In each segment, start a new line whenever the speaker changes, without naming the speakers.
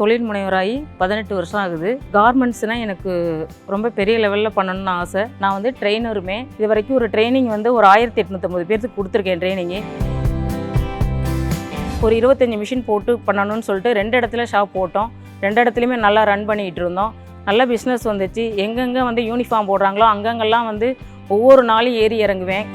தொழில் முனைவராகி பதினெட்டு வருஷம் ஆகுது. கார்மெண்ட்ஸ்னால் எனக்கு ரொம்ப பெரிய லெவலில் பண்ணணும்னு ஆசை. நான் வந்து ட்ரெயினருமே இது வரைக்கும் ஒரு ட்ரைனிங் வந்து ஒரு ஆயிரத்தி எட்நூற்றம்பது பேருக்கு கொடுத்துருக்கேன் ட்ரைனிங்கு ஒரு இருபத்தஞ்சி மிஷின் போட்டு பண்ணணும்னு சொல்லிட்டு ரெண்டு இடத்துல ஷாப் போட்டோம். ரெண்டு இடத்துலையுமே நல்லா ரன் பண்ணிகிட்டு இருந்தோம். நல்ல பிஸ்னஸ் வந்துச்சு. எங்கெங்கே வந்து யூனிஃபார்ம் போடுறாங்களோ அங்கங்கெல்லாம் வந்து ஒவ்வொரு நாளும் ஏறி இறங்குவேன்.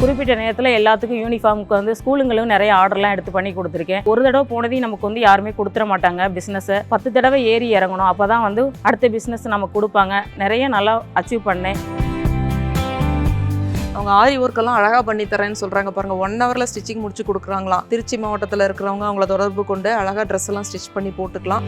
குறிப்பிட்ட நேரத்தில் எல்லாத்துக்கும் யூனிஃபார்முக்கு வந்து ஸ்கூலுங்களும் நிறைய ஆர்டர்லாம் எடுத்து பண்ணி கொடுத்துருக்கேன். ஒரு தடவை போனதையும் நமக்கு வந்து யாருமே கொடுத்துட மாட்டாங்க பிஸ்னஸை பத்து தடவை ஏறி இறங்கணும். அப்போ தான் வந்து அடுத்த பிஸ்னஸ் நமக்கு கொடுப்பாங்க. நிறைய நல்லா அச்சீவ் பண்ணேன்.
அவங்க ஆரி ஒர்க்கெல்லாம் அழகாக பண்ணி தரேன்னு சொல்கிறாங்க பாருங்கள் ஒன் ஹவரில் ஸ்டிச்சிங் முடிச்சு கொடுக்குறாங்களாம். திருச்சி மாவட்டத்தில் இருக்கிறவங்க அவங்கள தொடர்பு கொண்டு அழகாக ட்ரெஸ் எல்லாம் ஸ்டிச் பண்ணி போட்டுக்கலாம்.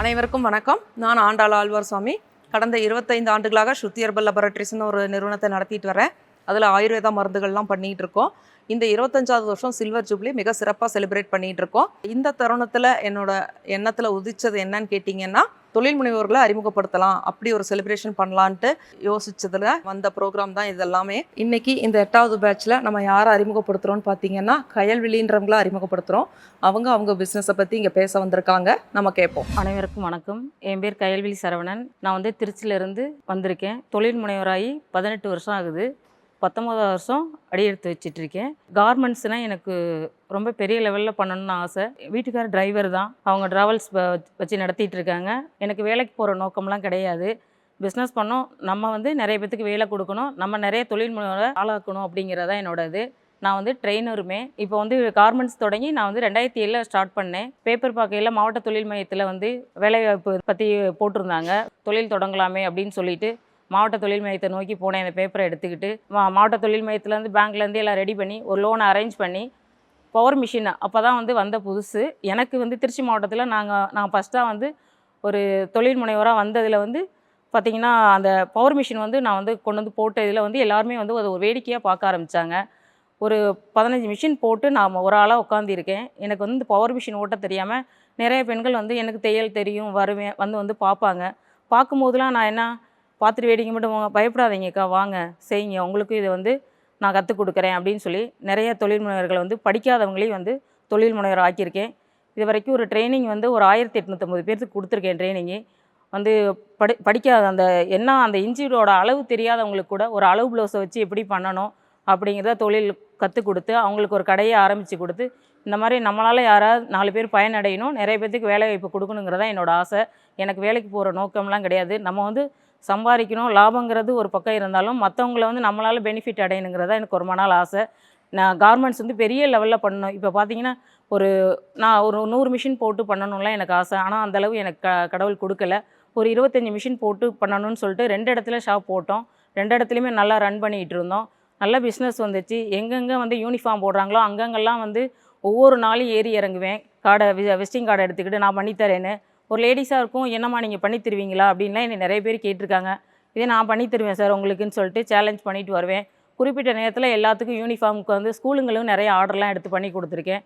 அனைவருக்கும் வணக்கம். நான் ஆண்டாள் ஆழ்வார் சுவாமி. கடந்த இருபத்தைந்து ஆண்டுகளாக ஸ்ருதி ஹெர்பல் லெபரட்டரிஸ்னு ஒரு நிறுவனத்தை நடத்திட்டு வரேன். அதில் ஆயுர்வேதா மருந்துகள்லாம் பண்ணிட்டு இருக்கோம். இந்த இருபத்தஞ்சாவது வருஷம் சில்வர் ஜூப்ளி மிக சிறப்பாக செலிப்ரேட் பண்ணிட்டு இருக்கோம். இந்த தருணத்தில் என்னோட எண்ணத்தில் உதிச்சது என்னன்னு கேட்டிங்கன்னா தொழில் முனைவோர்களை அறிமுகப்படுத்தலாம் அப்படி ஒரு செலிப்ரேஷன் பண்ணலான்ட்டு யோசிச்சதில் வந்த ப்ரோக்ராம் தான் இதெல்லாமே. இன்னைக்கு இந்த எட்டாவது பேட்ச்சில் நம்ம யாரை அறிமுகப்படுத்துகிறோம்னு பார்த்தீங்கன்னா கயல்விழின்றவங்கள அறிமுகப்படுத்துகிறோம் அவங்க அவங்க பிஸ்னஸை பற்றி இங்கே பேச வந்திருக்காங்க. நம்ம கேட்போம்
அனைவருக்கும் வணக்கம். என் பேர் கயல்விழி சரவணன். நான் வந்து திருச்சியிலேருந்து வந்திருக்கேன். தொழில் முனைவராகி பதினெட்டு வருஷம் ஆகுது. பத்தொம்போதாவது வருஷம் அடியெடுத்து வச்சிட்டு இருக்கேன் கார்மெண்ட்ஸ்னால் எனக்கு ரொம்ப பெரிய லெவலில் பண்ணணும்னு ஆசை. வீட்டுக்கார டிரைவர் தான். அவங்க ட்ராவல்ஸ் வச்சு நடத்திட்டு இருக்காங்க எனக்கு வேலைக்கு போகிற நோக்கம்லாம் கிடையாது. பிஸ்னஸ் பண்ணோம். நம்ம வந்து நிறைய பேத்துக்கு வேலை கொடுக்கணும். நம்ம நிறைய தொழில் மூலம் ஆளாக்கணும் அப்படிங்கிறதா என்னோட இது நான் வந்து ட்ரெயினருமே இப்போ வந்து கார்மெண்ட்ஸ் தொடங்கி நான் வந்து ரெண்டாயிரத்தி ஏழில் ஸ்டார்ட் பண்ணேன். பேப்பர் பார்க்கையில் மாவட்ட தொழில் மையத்தில் வந்து வேலைவாய்ப்பு பற்றி போட்டிருந்தாங்க. தொழில் தொடங்கலாமே அப்படின்னு சொல்லிட்டு மாவட்ட தொழில் மையத்தை நோக்கி போனேன். அந்த பேப்பரை எடுத்துக்கிட்டு மா மாவட்ட தொழில் மையத்துலேருந்து பேங்க்லேருந்து எல்லாம் ரெடி பண்ணி ஒரு லோனை அரேஞ்ச் பண்ணி பவர் மிஷின் அப்போ தான் வந்து வந்த புதுசு. எனக்கு வந்து திருச்சி மாவட்டத்தில் நாங்கள் நான் ஃபஸ்ட்டாக வந்து ஒரு தொழில் முனைவராக வந்ததில் வந்து பார்த்திங்கன்னா அந்த பவர் மிஷின் வந்து நான் வந்து கொண்டு வந்து போட்ட இதில் வந்து எல்லாருமே வந்து அதை ஒரு வேடிக்கையாக பார்க்க ஆரம்பித்தாங்க ஒரு பதினஞ்சு மிஷின் போட்டு நான் ஒரு ஆளாக உட்காந்துருக்கேன் எனக்கு வந்து இந்த பவர் மிஷின் ஓட்ட தெரியாமல் நிறைய பெண்கள் வந்து எனக்கு தையல் தெரியும் வருவேன் வந்து வந்து பார்ப்பாங்க. பார்க்கும்போதெல்லாம் நான் என்ன பார்த்துட்டு வேடிக்கை மட்டும் போங்க பயப்படாதீங்கக்கா வாங்க செய்யுங்க. உங்களுக்கும் இதை வந்து நான் கற்றுக் கொடுக்குறேன் அப்படின்னு சொல்லி நிறைய தொழில் முனைவர்களை வந்து படிக்காதவங்களையும் வந்து தொழில் முனைவர் ஆக்கியிருக்கேன். இது வரைக்கும் ஒரு ட்ரைனிங் வந்து ஒரு ஆயிரத்தி எட்நூற்றம்பது பேர்த்துக்கு கொடுத்துருக்கேன் ட்ரைனிங்கு வந்து படி படிக்காத அந்த என்ன அந்த இன்ஜியோட அளவு தெரியாதவங்களுக்கு கூட ஒரு அளவு ப்ளவுஸை வச்சு எப்படி பண்ணணும் அப்படிங்கிறத தொழில் கற்றுக் கொடுத்து அவங்களுக்கு ஒரு கடையை ஆரம்பித்து கொடுத்து இந்த மாதிரி நம்மளால் யாராவது நாலு பேர் பயனடையணும் நிறைய பேர்த்துக்கு வேலை வாய்ப்பு கொடுக்கணுங்கிறதா என்னோடய ஆசை. எனக்கு வேலைக்கு போகிற நோக்கம்லாம் கிடையாது. நம்ம வந்து சம்பாதிக்கணும் லாபங்கிறது ஒரு பக்கம் இருந்தாலும் மற்றவங்கள வந்து நம்மளால் பெனிஃபிட் அடையணுங்கிறதா எனக்கு ஒரு மணால் ஆசை. நான் கார்மெண்ட்ஸ் வந்து பெரிய லெவலில் பண்ணணும். இப்போ பார்த்தீங்கன்னா ஒரு நான் ஒரு நூறு மிஷின் போட்டு பண்ணணும்லாம் எனக்கு ஆசை. ஆனால் அந்தளவு எனக்கு க கடவுள் கொடுக்கல. ஒரு இருபத்தஞ்சி மிஷின் போட்டு பண்ணணும்னு சொல்லிட்டு ரெண்டு இடத்துல ஷாப் போட்டோம். ரெண்டு இடத்துலையுமே நல்லா ரன் பண்ணிகிட்டு இருந்தோம். நல்ல பிஸ்னஸ் வந்துச்சு. எங்கெங்கே வந்து யூனிஃபார்ம் போடுறாங்களோ அங்கங்கெல்லாம் வந்து ஒவ்வொரு நாளும் ஏறி இறங்குவேன். கார்டை விசிட்டிங் கார்டை எடுத்துக்கிட்டு நான் பண்ணித்தரேன்னு. ஒரு லேடிஸாக இருக்கும் என்னம்மா நீங்கள் பண்ணி தருவீங்களா? அப்படின்லாம் என்னை நிறைய பேர் கேட்டிருக்காங்க. இதே நான் பண்ணி தருவேன் சார் உங்களுக்குன்னு சொல்லிட்டு சேலஞ்ச் பண்ணிட்டு வருவேன். குறிப்பிட்ட நேரத்தில் எல்லாத்துக்கும் யூனிஃபார்முக்கு வந்து ஸ்கூலுங்களும் நிறைய ஆர்டர்லாம் எடுத்து பண்ணி கொடுத்துருக்கேன்.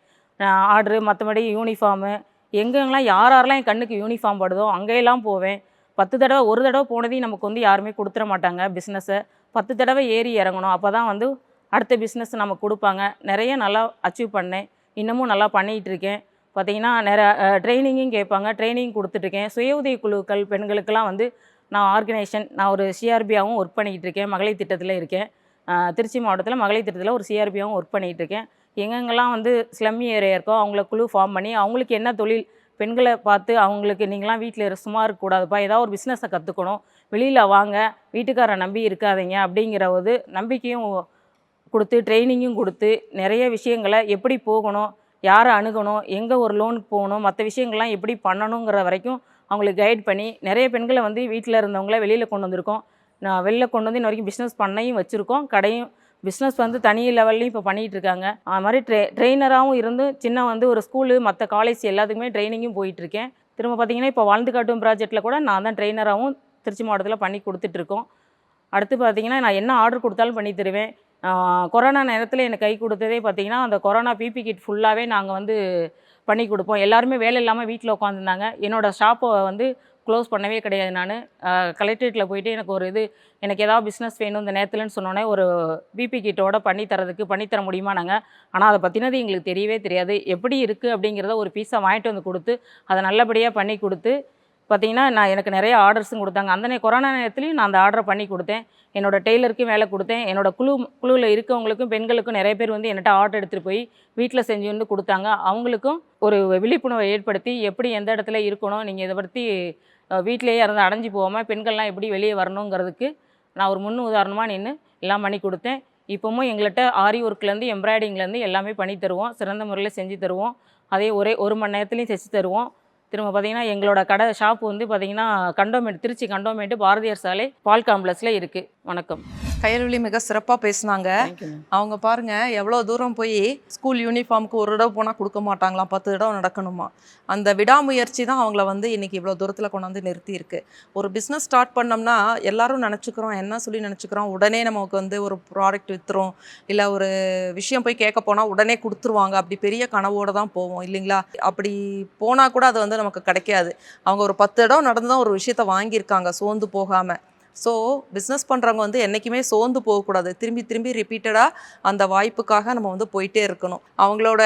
ஆர்டரு மற்றபடி யூனிஃபார்மு எங்கெங்கெல்லாம் யார் யாரெல்லாம் என் கண்ணுக்கு யூனிஃபார்ம் படுதோ அங்கேயெல்லாம் போவேன். பத்து தடவை ஒரு தடவை போனதையும் நமக்கு வந்து யாருமே கொடுத்துட மாட்டாங்க பிஸ்னஸை பத்து தடவை ஏறி இறங்கணும். அப்போ தான் வந்து அடுத்த பிஸ்னஸ் நமக்கு கொடுப்பாங்க. நிறைய நல்லா அச்சீவ் பண்ணேன். இன்னமும் நல்லா பண்ணிகிட்ருக்கேன் பார்த்திங்கன்னா நிறைய ட்ரைனிங்கும் கேட்பாங்க. ட்ரைனிங் கொடுத்துட்ருக்கேன் சுய உதவி குழுக்கள் பெண்களுக்கெல்லாம் வந்து நான் ஆர்கனைசேஷன் நான் ஒரு சிஆர்பியாகவும் ஒர்க் பண்ணிக்கிட்டு இருக்கேன் மகளிர் திட்டத்தில் இருக்கேன். திருச்சி மாவட்டத்தில் மகளிர் திட்டத்தில் ஒரு சிஆர்பியாகவும் ஒர்க் பண்ணிகிட்டு இருக்கேன் எங்கெங்கெல்லாம் வந்து ஸ்லம்மி ஏரியா இருக்கோ அவங்கள குழு ஃபார்ம் பண்ணி அவங்களுக்கு என்ன தொழில் பெண்களை பார்த்து அவங்களுக்கு நீங்களாம் வீட்டில் சும்மா இருக்கக்கூடாதுப்பா ஏதாவது ஒரு பிஸ்னஸை கற்றுக்கணும் வெளியில் வாங்க வீட்டுக்காரரை நம்பி இருக்காதீங்க அப்படிங்கிற ஒரு நம்பிக்கையும் கொடுத்து ட்ரைனிங்கும் கொடுத்து நிறைய விஷயங்களை எப்படி போகணும் யாரை அணுகணும் எங்கே ஒரு லோனுக்கு போகணும் மற்ற விஷயங்கள்லாம் எப்படி பண்ணணுங்கிற வரைக்கும் அவங்களுக்கு கைட் பண்ணி நிறைய பெண்களை வந்து வீட்டில் இருந்தவங்கள வெளியில் கொண்டு வந்திருக்கோம். நான் வெளில கொண்டு வந்து இன்ன வரைக்கும் பிஸ்னஸ் பண்ணையும் வச்சுருக்கோம். கடையும் பிஸ்னஸ் வந்து தனி லெவல்லையும் இப்போ பண்ணிகிட்டு இருக்காங்க. அது மாதிரி ட்ரெ ட்ரெயினராகவும் இருந்து சின்ன வந்து ஒரு ஸ்கூலு மற்ற காலேஜ் எல்லாத்துக்குமே ட்ரைனிங்கும் போயிட்டுருக்கேன் திரும்ப பார்த்தீங்கன்னா இப்போ வாழ்ந்து காட்டும் ப்ராஜெக்ட்டில் கூட நான் தான் ட்ரெயினராகவும் திருச்சி மாவட்டத்தில் பண்ணி கொடுத்துட்ருக்கோம் அடுத்து பார்த்தீங்கன்னா நான் என்ன ஆர்டர் கொடுத்தாலும் பண்ணி தருவேன். கொரோனா நேரத்தில் எனக்கு கை கொடுத்ததே பார்த்தீங்கன்னா அந்த கொரோனா பிபி கிட் ஃபுல்லாகவே நாங்கள் வந்து பண்ணி கொடுப்போம். எல்லாருமே வேலை இல்லாமல் வீட்டில் உட்காந்துருந்தாங்க என்னோடய ஷாப்பை வந்து க்ளோஸ் பண்ணவே கிடையாது நான். கலெக்டரேட்டில் போயிட்டு எனக்கு ஒரு இது எனக்கு ஏதாவது பிஸ்னஸ் வேணும் இந்த நேரத்துலன்னு சொன்னோன்னே ஒரு பிபி கிட்டோட பண்ணி தரதுக்கு பண்ணி தர முடியுமா நாங்கள் ஆனால் அதை பற்றினது எங்களுக்கு தெரியவே தெரியாது. எப்படி இருக்குது அப்படிங்கிறத ஒரு பீஸை வாங்கிட்டு வந்து கொடுத்து அதை நல்லபடியாக பண்ணி கொடுத்து பார்த்தீங்கன்னா நான் எனக்கு நிறைய ஆர்டர்ஸும் கொடுத்தாங்க. அந்த கொரோனா நேரத்துலையும் நான் அந்த ஆர்டரை பண்ணி கொடுத்தேன். என்னோட டெய்லருக்கும் வேலை கொடுத்தேன். என்னோட குழு குழுவில் இருக்கவங்களுக்கும் பெண்களுக்கும் நிறைய பேர் வந்து என்கிட்ட ஆர்டர் எடுத்துகிட்டு போய் வீட்டில் செஞ்சு வந்து கொடுத்தாங்க. அவங்களுக்கும் ஒரு விழிப்புணர்வை ஏற்படுத்தி எப்படி எந்த இடத்துல இருக்கணும் நீங்கள் இதை பற்றி வீட்டிலேயே இருந்து அடைஞ்சு போகாமல் பெண்கள்லாம் எப்படி வெளியே வரணுங்கிறதுக்கு நான் ஒரு முன் உதாரணமாக நின்று எல்லாம் பண்ணி கொடுத்தேன். இப்போவும் எங்கள்கிட்ட ஆரி ஒர்க்லேருந்து எம்ப்ராய்டிங்லேருந்து எல்லாமே பண்ணி தருவோம். சிறந்த முறையில் செஞ்சு தருவோம். அதே ஒரே ஒரு மணி நேரத்துலையும் தைச்சு தருவோம். திரும்ப பார்த்தீங்கன்னா எங்களோட கடை ஷாப் வந்து பார்த்தீங்கன்னா கண்டோமேட் திருச்சி கண்டோமேட்டு பாரதியார் சாலை பால் காம்ப்ளெக்ஸில் இருக்குது வணக்கம்.
கையல்வெளி மிக சிறப்பாக பேசுனாங்க. அவங்க பாருங்க எவ்வளோ தூரம் போய் ஸ்கூல் யூனிஃபார்முக்கு ஒரு தடவை போனால் கொடுக்க மாட்டாங்களாம். பத்து தடவை நடக்கணுமா? அந்த விடாமுயற்சி தான் அவங்கள வந்து இன்னைக்கு இவ்வளோ தூரத்தில் கொண்டாந்து நிறுத்தி இருக்கு ஒரு பிஸ்னஸ் ஸ்டார்ட் பண்ணோம்னா எல்லாரும் நினச்சிக்கிறோம் என்ன சொல்லி நினச்சிக்கிறோம்? உடனே நமக்கு வந்து ஒரு ப்ராடக்ட் விற்றுரும் இல்லை ஒரு விஷயம் போய் கேட்க போனால் உடனே கொடுத்துருவாங்க. அப்படி பெரிய கனவோடு தான் போவோம் இல்லைங்களா? அப்படி போனால் கூட அது வந்து நமக்கு கிடைக்காது. அவங்க ஒரு பத்து இடம் நடந்து தான் ஒரு விஷயத்த வாங்கியிருக்காங்க சோர்ந்து போகாமல் ஸோ பிஸ்னஸ் பண்ணுறவங்க வந்து என்றைக்குமே சோர்ந்து போகக்கூடாது. திரும்பி திரும்பி ரிப்பீட்டடாக அந்த வாய்ப்புக்காக நம்ம வந்து போயிட்டே இருக்கணும். அவங்களோட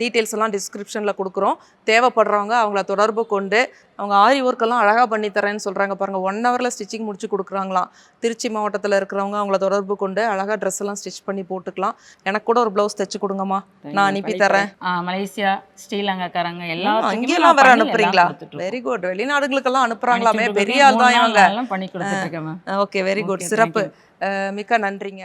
டீட்டெயில்ஸ் எல்லாம் டிஸ்கிரிப்ஷனில் கொடுக்குறோம். தேவைப்படுறவங்க அவங்கள தொடர்பு கொண்டு அவங்க ஆரி ஒர்க்கெல்லாம் அழகாக பண்ணி தரேன்னு சொல்கிறாங்க பாருங்கள் ஒன் ஹவரில் ஸ்டிச்சிங் முடிச்சு கொடுக்குறாங்களாம். திருச்சி மாவட்டத்தில் இருக்கிறவங்க அவங்கள தொடர்பு கொண்டு அழகாக ட்ரெஸ் எல்லாம் ஸ்டிச் பண்ணி போட்டுக்கலாம். எனக்கு கூட ஒரு ப்ளவுஸ் தைச்சு கொடுங்கம்மா. நான் அனுப்பி தரேன்.
மலேசியா ஸ்ரீலங்காக்காரங்க எல்லாம்
அங்கெல்லாம் வேற அனுப்புறீங்களா? வெரி குட் வெளிநாடுகளுக்கெல்லாம் அனுப்புறாங்களாமே பெரிய ஆள் தான் இவங்க. ஓகே வெரி குட்
Okay,
சிறப்பு. மிக்க நன்றிங்க.